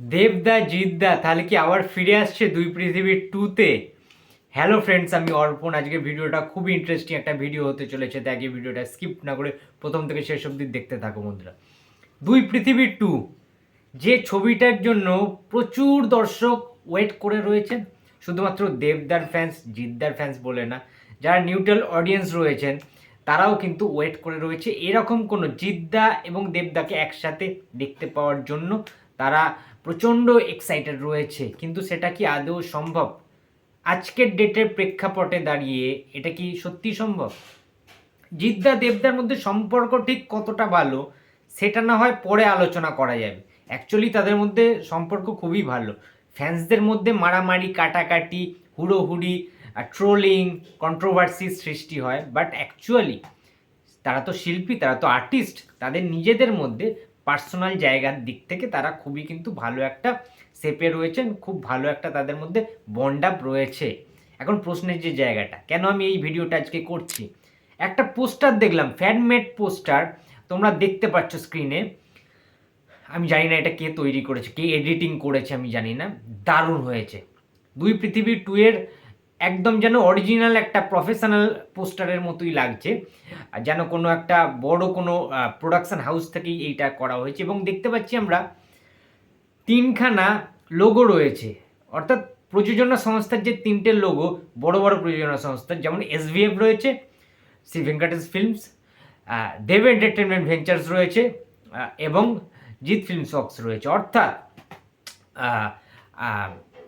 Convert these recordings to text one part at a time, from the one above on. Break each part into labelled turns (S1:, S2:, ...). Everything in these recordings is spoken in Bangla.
S1: দেবদা, জিদ্দা, তাহলে কি আবার ফিরে আসছে দুই পৃথিবীর টুতে হ্যালো ফ্রেন্ডস আমি অর্পণ। আজকে ভিডিওটা খুবই ইন্টারেস্টিং একটা ভিডিও হতে চলেছে, তাই আগে ভিডিওটা স্কিপ না করে প্রথম থেকে শেষ অবধি দেখতে থাকো বন্ধুরা। দুই পৃথিবীর টু যে ছবিটার জন্য প্রচুর দর্শক ওয়েট করে রয়েছেন, শুধুমাত্র দেবদার ফ্যান্স জিদ্দার ফ্যান্স বলে না, যারা নিউট্রাল অডিয়েন্স রয়েছেন, তারাও কিন্তু ওয়েট করে রয়েছে। এরকম কোনো জিদ্দা এবং দেবদাকে একসাথে দেখতে পাওয়ার জন্য তারা প্রচণ্ড এক্সাইটেড রয়েছে, কিন্তু সেটা কি আদৌ সম্ভব? আজকের ডেটের প্রেক্ষাপটে দাঁড়িয়ে এটা কি সত্যি সম্ভব? জিদ্দা দেবদার মধ্যে সম্পর্ক ঠিক কতটা ভালো, সেটা না হয় পরে আলোচনা করা যাবে। অ্যাকচুয়ালি তাদের মধ্যে সম্পর্ক খুবই ভালো। ফ্যান্সদের মধ্যে মারামারি, কাটাকাটি, হুড়োহুড়ি ট্রোলিং কন্ট্রোভার্সি সৃষ্টি হয়। বাট অ্যাকচুয়ালি তারা তো শিল্পী, তারা তো আর্টিস্ট তাদের নিজেদের মধ্যে পার্সোনাল জায়গার দিক থেকে তারা খুবই কিন্তু ভালো একটা সেপে রয়েছেন, খুব ভালো একটা তাদের মধ্যে বন্ড আপ রয়েছে। এখন প্রশ্নের যে জায়গাটা, কেন আমি এই ভিডিওটা আজকে করছি? একটা পোস্টার দেখলাম ফ্যানমেড পোস্টার তোমরা দেখতে পাচ্ছ স্ক্রিনে আমি জানি না এটা কে তৈরি করেছে, কে এডিটিং করেছে আমি জানি না, দারুণ হয়েছে। দুই পৃথিবী টু এর একদম যেন অরিজিনাল একটা প্রফেশনাল পোস্টারের মতোই লাগছে। যেন কোনো একটা বড় কোনো প্রোডাকশন হাউস থেকেই এইটা করা হয়েছে এবং দেখতে পাচ্ছি আমরা তিনখানা লোগো রয়েছে। অর্থাৎ প্রযোজনা সংস্থার যে তিনটে লোগো বড় বড় প্রযোজনা সংস্থার, যেমন এসভিএফ রয়েছে, Shri Venkatesh films Dev entertainment ventures রয়েছে এবং জিৎ ফিল্মস ওয়ার্কস রয়েছে। অর্থাৎ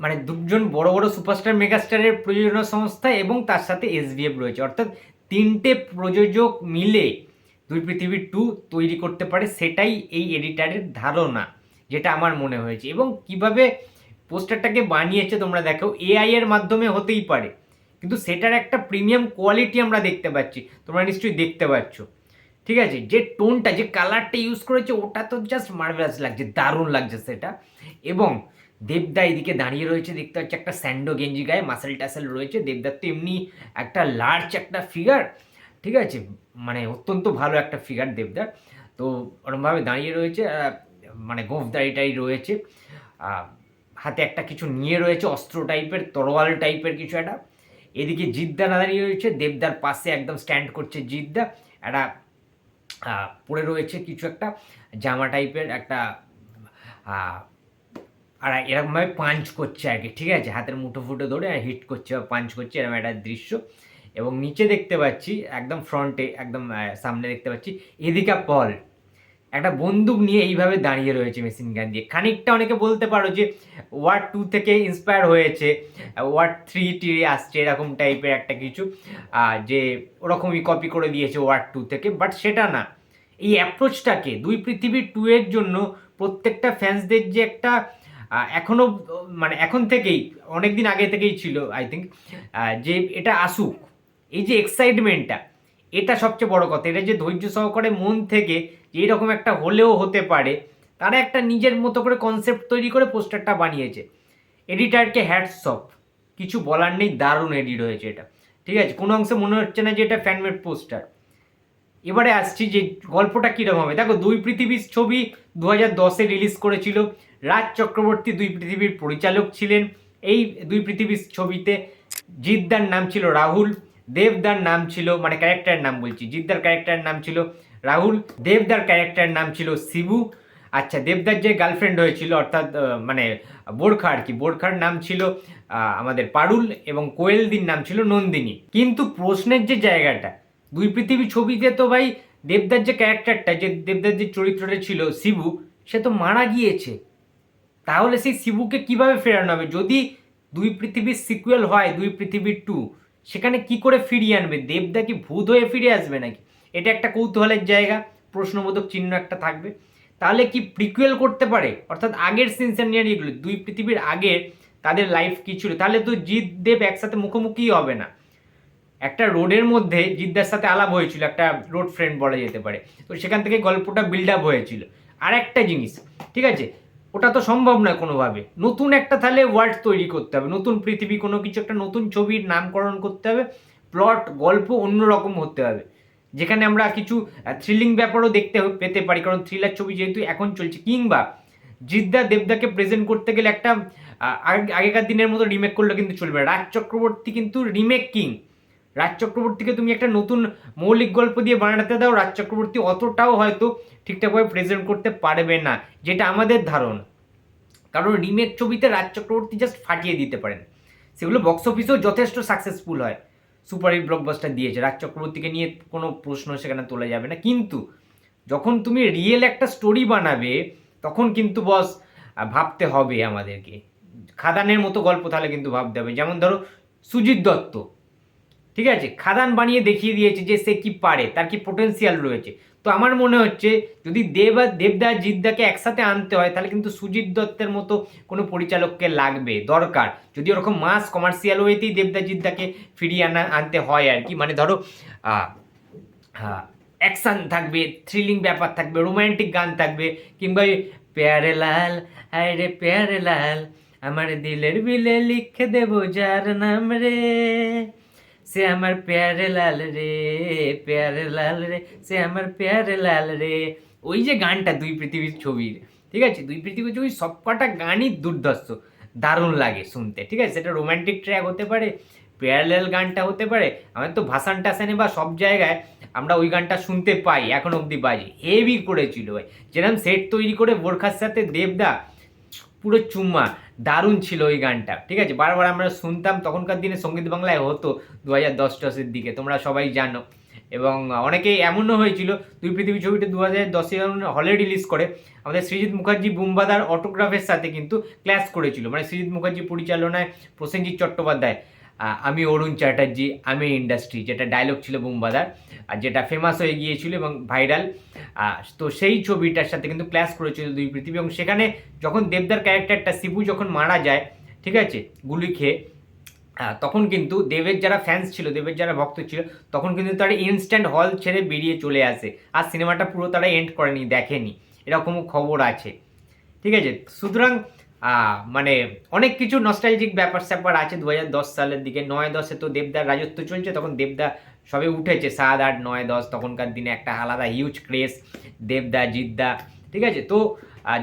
S1: মানে দুজন বড় বড় সুপারস্টার, মেগাস্টারের প্রযোজনা সংস্থা এবং তার সাথে এসভিএফ রয়েছে। অর্থাৎ তিনটে প্রযোজক মিলে দুই পৃথিবীর টু তৈরি করতে পারে সেটাই এই এডিটারের ধারণা, যেটা আমার মনে হয়েছে। এবং কীভাবে পোস্টারটাকে বানিয়েছে তোমরা দেখো এআই এর মাধ্যমে হতেই পারে। কিন্তু সেটার একটা প্রিমিয়াম কোয়ালিটি আমরা দেখতে পাচ্ছি, তোমরা নিশ্চয়ই দেখতে পাচ্ছ। ঠিক আছে, যে টোনটা, যে কালারটা ইউজ করেছে, ওটা তো জাস্ট মার্ভেলাস লাগছে, দারুণ লাগছে সেটা। এবং দেবদা এদিকে দাঁড়িয়ে রয়েছে, দেখতে পাচ্ছি একটা স্যান্ডো গেঞ্জি গায়ে মাসেল টাসেল রয়েছে। দেবদার তো এমনি একটা লার্জ একটা ফিগার ঠিক আছে? মানে অত্যন্ত ভালো একটা ফিগার দেবদার। তো ওরমভাবে দাঁড়িয়ে রয়েছে মানে মানে গোফদারিটাই রয়েছে। হাতে একটা কিছু নিয়ে রয়েছে, অস্ত্র টাইপের তরোয়াল টাইপের কিছু একটা। এদিকে জিদ্দা দাঁড়িয়ে রয়েছে, দেবদার পাশে একদম স্ট্যান্ড করছে জিদ্দা। একটা পরে রয়েছে কিছু একটা, জামা টাইপের একটা আর এরকমভাবে পাঞ্চ করছে আর কি, ঠিক আছে? হাতের মুঠো ফুটো ধরে আর হিট করছে বা পাঞ্চ করছে, এরকম একটা দৃশ্য। এবং নিচে দেখতে পাচ্ছি, একদম ফ্রন্টে একদম সামনে দেখতে পাচ্ছি, এদিকা পল একটা বন্দুক নিয়ে এইভাবে দাঁড়িয়ে রয়েছে মেশিন গান দিয়ে। খানিকটা অনেকে বলতে পারো যে ওয়ার্ড টু থেকে ইন্সপায়ার হয়েছে ওয়ার্ড থ্রি টিরে আসছে, এরকম টাইপের একটা কিছু যে ওরকমই কপি করে দিয়েছে ওয়ার্ড টু থেকে বাট সেটা না। এই অ্যাপ্রোচটাকে দুই পৃথিবীর টু এর জন্য প্রত্যেকটা ফ্যান্সদের যে একটা আহ, এখনও মানে এখন থেকেই অনেক দিন আগে থেকেই ছিল আই থিঙ্ক যে এটা আসুক এই যে এক্সাইটমেন্টটা এটা সবচেয়ে বড় কথা। এটা যে ধৈর্য সহকারে মন থেকে যে এরকম একটা হলেও হতে পারে তারা একটা নিজের মতো করে কনসেপ্ট তৈরি করে পোস্টারটা বানিয়েছে। এডিটারকে হ্যাটস অফ কিছু বলার নেই দারুণ এডিট হয়েছে এটা। ঠিক আছে? কোনো অংশে মনে হচ্ছে না যে এটা ফ্যানমেড পোস্টার এবারে আসছি যে গল্পটা কীরকম হবে? দেখো, দুই পৃথিবীর ছবি দু হাজার দশে রিলিজ করেছিল। রাজ চক্রবর্তী দুই পৃথিবীর পরিচালক ছিলেন। এই দুই পৃথিবীর ছবিতে জিদ্দার নাম ছিল রাহুল, দেবদার নাম ছিল মানে ক্যারেক্টারের নাম বলছি, জিদ্দার ক্যারেক্টারের নাম ছিল রাহুল, দেবদার ক্যারেক্টারের নাম ছিল শিবু। আচ্ছা দেবদার যে গার্লফ্রেন্ড হয়েছিল, অর্থাৎ মানে বোরখা আর কি, বোরখার নাম ছিল আমাদের পারুল এবং কোয়েলদির নাম ছিল নন্দিনী। কিন্তু প্রশ্নের যে জায়গাটা দুই পৃথিবী ছবিতে তো ভাই দেবদার যে ক্যারেক্টারটা, যে দেবদার যে চরিত্রটা ছিল শিবু, সে তো মারা গিয়েছে। তাহলে সেই শিবুকে কীভাবে ফেরানো হবে? যদি দুই পৃথিবীর সিকুয়েল হয়, দুই পৃথিবীর টু সেখানে কি করে ফিরিয়ে আনবে? দেবদা কি ভূত হয়ে ফিরে আসবে নাকি? এটা একটা কৌতূহলের জায়গা, প্রশ্নবোধক চিহ্ন একটা থাকবে। তাহলে কি প্রিকুয়েল করতে পারে? অর্থাৎ আগের সিনসেনিয়ারিগুলো দুই পৃথিবীর আগের তাদের লাইফ কি ছিল? তাহলে তো জিৎ, দেব একসাথে মুখোমুখি হবে না। একটা রোডের মধ্যে জিদ্দার সাথে আলাপ হয়েছিল, একটা রোড ফ্রেন্ড বলা যেতে পারে। তো সেখান থেকে গল্পটা বিল্ড আপ হয়েছিল। আর একটা জিনিস, ঠিক আছে? ওটা তো সম্ভব নয় কোনোভাবে। নতুন একটা তাহলে ওয়ার্ল্ড তৈরি করতে হবে। নতুন পৃথিবী, কোনো কিছু, একটা নতুন ছবির নামকরণ করতে হবে। প্লট গল্প অন্যরকম হতে হবে। যেখানে আমরা কিছু থ্রিলিং ব্যাপারও দেখতে পেতে পারি। কারণ থ্রিলার ছবি যেহেতু এখন চলছে। কিংবা জিদ্দা দেবদাকে প্রেজেন্ট করতে গেলে একটা আগেকার দিনের মতো রিমেক করলে কিন্তু চলবে। রাজ চক্রবর্তী কিন্তু রিমেক কিং রাজ চক্রবর্তীকে তুমি একটা নতুন মৌলিক গল্প দিয়ে বানাতে দাও, রাজ চক্রবর্তী অতটাও হয়তো ঠিকঠাকভাবে প্রেজেন্ট করতে পারবে না, যেটা আমাদের ধারণা। কারণ রিমেক ছবিতে রাজ চক্রবর্তী জাস্ট ফাটিয়ে দিতে পারেন। সেগুলো বক্স অফিসেও যথেষ্ট সাকসেসফুল হয়। সুপারহিট ব্লকবাস্টার দিয়েছে। রাজ চক্রবর্তীকে নিয়ে কোনো প্রশ্ন সেখানে তোলা যাবে না। কিন্তু যখন তুমি রিয়েল একটা স্টোরি বানাবে, তখন কিন্তু বস ভাবতে হবে আমাদেরকে। খাদানের মতো গল্প তাহলে কিন্তু ভাবতে হবে। যেমন ধরো, সুজিত দত্ত। ঠিক আছে? খাদান বানিয়ে দেখিয়ে দিয়েছে যে সে কি পারে, তার কি পোটেন্সিয়াল রয়েছে। তো আমার মনে হচ্ছে, যদি দেব আর দেবদা জিদ্দাকে একসাথে আনতে হয়, তাহলে কিন্তু সুজিত দত্তের মতো কোনো পরিচালককে লাগবে, দরকার। যদি ওরকম মাস কমার্শিয়াল ওয়েতেই দেবদা জিদ্দাকে ফিরিয়ে আনা, আনতে হয় আর কি। মানে ধরো অ্যাকশন থাকবে থ্রিলিং ব্যাপার থাকবে রোম্যান্টিক গান থাকবে, কিংবা প্যারে লাল হায় রে প্যারে লাল, আমার দিলের বিলে লিখে দেবো যার নাম রে। সে আমার প্যারে লাল রে, প্যারে লাল রে, সে আমার প্যারে লাল রে। ওই যে গানটা দুই পৃথিবীর ছবির, ঠিক আছে? দুই পৃথিবীর ছবির সব কটা গানই দুর্ধর্ষ, দারুণ লাগে শুনতে, ঠিক আছে? সেটা রোমান্টিক ট্র্যাক হতে পারে প্যারালেল গানটা হতে পারে, আমাদের তো ভাসান টাসানে বা সব জায়গায় আমরা ওই গানটা শুনতে পাই, এখন অবধি বাজে হেভি করেছিল ভাই। যেরকম সেট তৈরি করে বোরখার সাথে দেবদা পুরো চুম্মা, দারুণ ছিল ওই গানটা, ঠিক আছে? বারবার আমরা শুনতাম, তখনকার দিনে সংগীত বাংলায় হতো দু হাজার দশ দশের দিকে, তোমরা সবাই জানো। এবং অনেকেই এমনও হয়েছিল, দুই পৃথিবী ছবিটা দু হাজার দশে হলে রিলিজ করে, আমাদের সৃজিৎ মুখার্জি বুম্বাদার অটোগ্রাফের সাথে কিন্তু ক্ল্যাশ করেছিল। মানে সৃজিৎ মুখার্জি পরিচালনায় প্রসেনজিৎ চট্টোপাধ্যায়। আমি অরুণ চ্যাটার্জি, আমি ইন্ডাস্ট্রি যেটা ডায়লগ ছিল বুম্বাদার, আর যেটা ফেমাস হয়ে গিয়েছিল এবং ভাইরাল তো সেই ছবিটার সাথে কিন্তু ক্লাস করেছিল দুই পৃথিবী এবং সেখানে যখন দেবদার ক্যারেক্টারটা শিবু যখন মারা যায়, ঠিক আছে, গুলি খেয়ে তখন কিন্তু দেবের যারা ফ্যান্স ছিল, দেবের যারা ভক্ত ছিল, তখন কিন্তু তারা ইনস্ট্যান্ট হল ছেড়ে বেরিয়ে চলে আসে। আর সিনেমাটা পুরো তারা এন্ড করেনি, দেখেনি। এরকমও খবর আছে। ঠিক আছে, সুতরাং মানে অনেক কিছু নস্টালজিক ব্যাপার স্যাপার আছে দু হাজার দশ সালের দিকে। নয় দশে তো দেবদার রাজত্ব চলছে, তখন দেবদা সবে উঠেছে। সাত, আট, নয়, দশ, তখনকার দিনে একটা আলাদা হিউজ ক্রেস দেবদা, জিদ্দা, ঠিক আছে? তো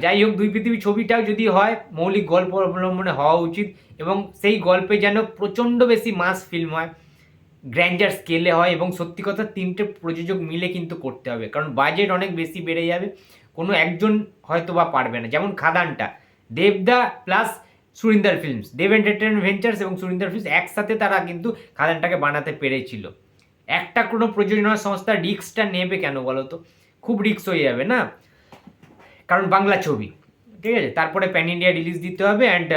S1: যাই হোক, দুই পৃথিবী ছবিটাও যদি হয়, মৌলিক গল্প অবলম্বনে হওয়া উচিত এবং সেই গল্পে যেন প্রচণ্ড বেশি মাস ফিল্ম হয় গ্র্যান্ডার স্কেলে হয় এবং সত্যি কথা তিনটে প্রযোজক মিলে কিন্তু করতে হবে। কারণ বাজেট অনেক বেশি বেড়ে যাবে, কোনো একজন হয়তো বা পারবে না। যেমন খাদানটা দেবদা plus Surinder films Dev entertainment ventures এবং সুরিন্দার ফিল্মস একসাথে তারা কিন্তু খাদানটাকে বানাতে পেরেছিল। একটা কোনো প্রযোজনা সংস্থা রিক্সটা নেবে কেন বলো তো? খুব রিক্স হয়ে যাবে না? কারণ বাংলা ছবি, ঠিক আছে? তারপরে প্যান ইন্ডিয়া রিলিজ দিতে হবে অ্যান্ড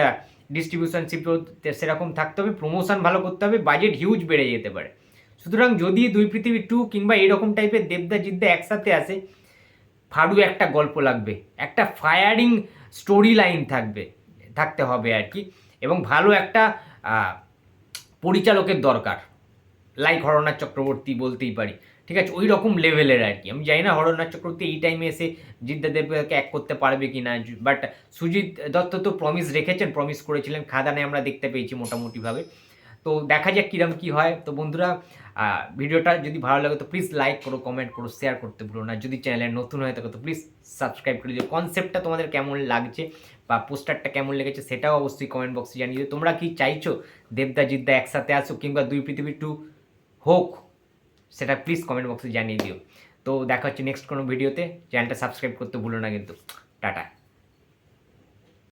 S1: ডিস্ট্রিবিউশনশিপও সেরকম থাকতে হবে প্রমোশন ভালো করতে হবে বাজেট হিউজ বেড়ে যেতে পারে। সুতরাং যদি দুই পৃথিবী টু কিংবা এরকম টাইপের দেবদা জিদ্দা একসাথে আসে ফাড়ু একটা গল্প লাগবে, একটা ফায়ারিং স্টোরি লাইন থাকবে, থাকতে হবে আর কি। এবং ভালো একটা পরিচালকের দরকার লাইক হরনাথ চক্রবর্তী বলতেই পারি, ঠিক আছে? ওই রকম লেভেলের আর কি। আমি জানি না হরনাথ চক্রবর্তী এই টাইমে এসে জিদ্দা দেবকে এক করতে পারবে কি না বাট সুজিত দত্ত তো প্রমিস রেখেছেন প্রমিস করেছিলেন, খাদানে আমরা দেখতে পেয়েছি মোটামুটিভাবে। তো দেখা যাক কিরম কী হয়। তো বন্ধুরা ভিডিওটা যদি ভালো লাগে তো প্লিজ লাইক করো কমেন্ট করো শেয়ার করতে ভুলো না। যদি চ্যানেলে নতুন হয়ে থাকে তো প্লিজ সাবস্ক্রাইব করে দিও। কনসেপ্টটা তোমাদের কেমন লাগছে বা পোস্টারটা কেমন লেগেছে সেটাও অবশ্যই কমেন্ট বক্সে জানিয়ে দিও। তোমরা কি চাইছো দেবদা, জিদ্দা একসাথে আসো কিংবা দুই পৃথিবী টু হোক, সেটা প্লিজ কমেন্ট বক্সে জানিয়ে দিও। তো দেখা হচ্ছে নেক্সট কোনো ভিডিওতে চ্যানেলটা সাবস্ক্রাইব করতে ভুলো না কিন্তু। টাটা।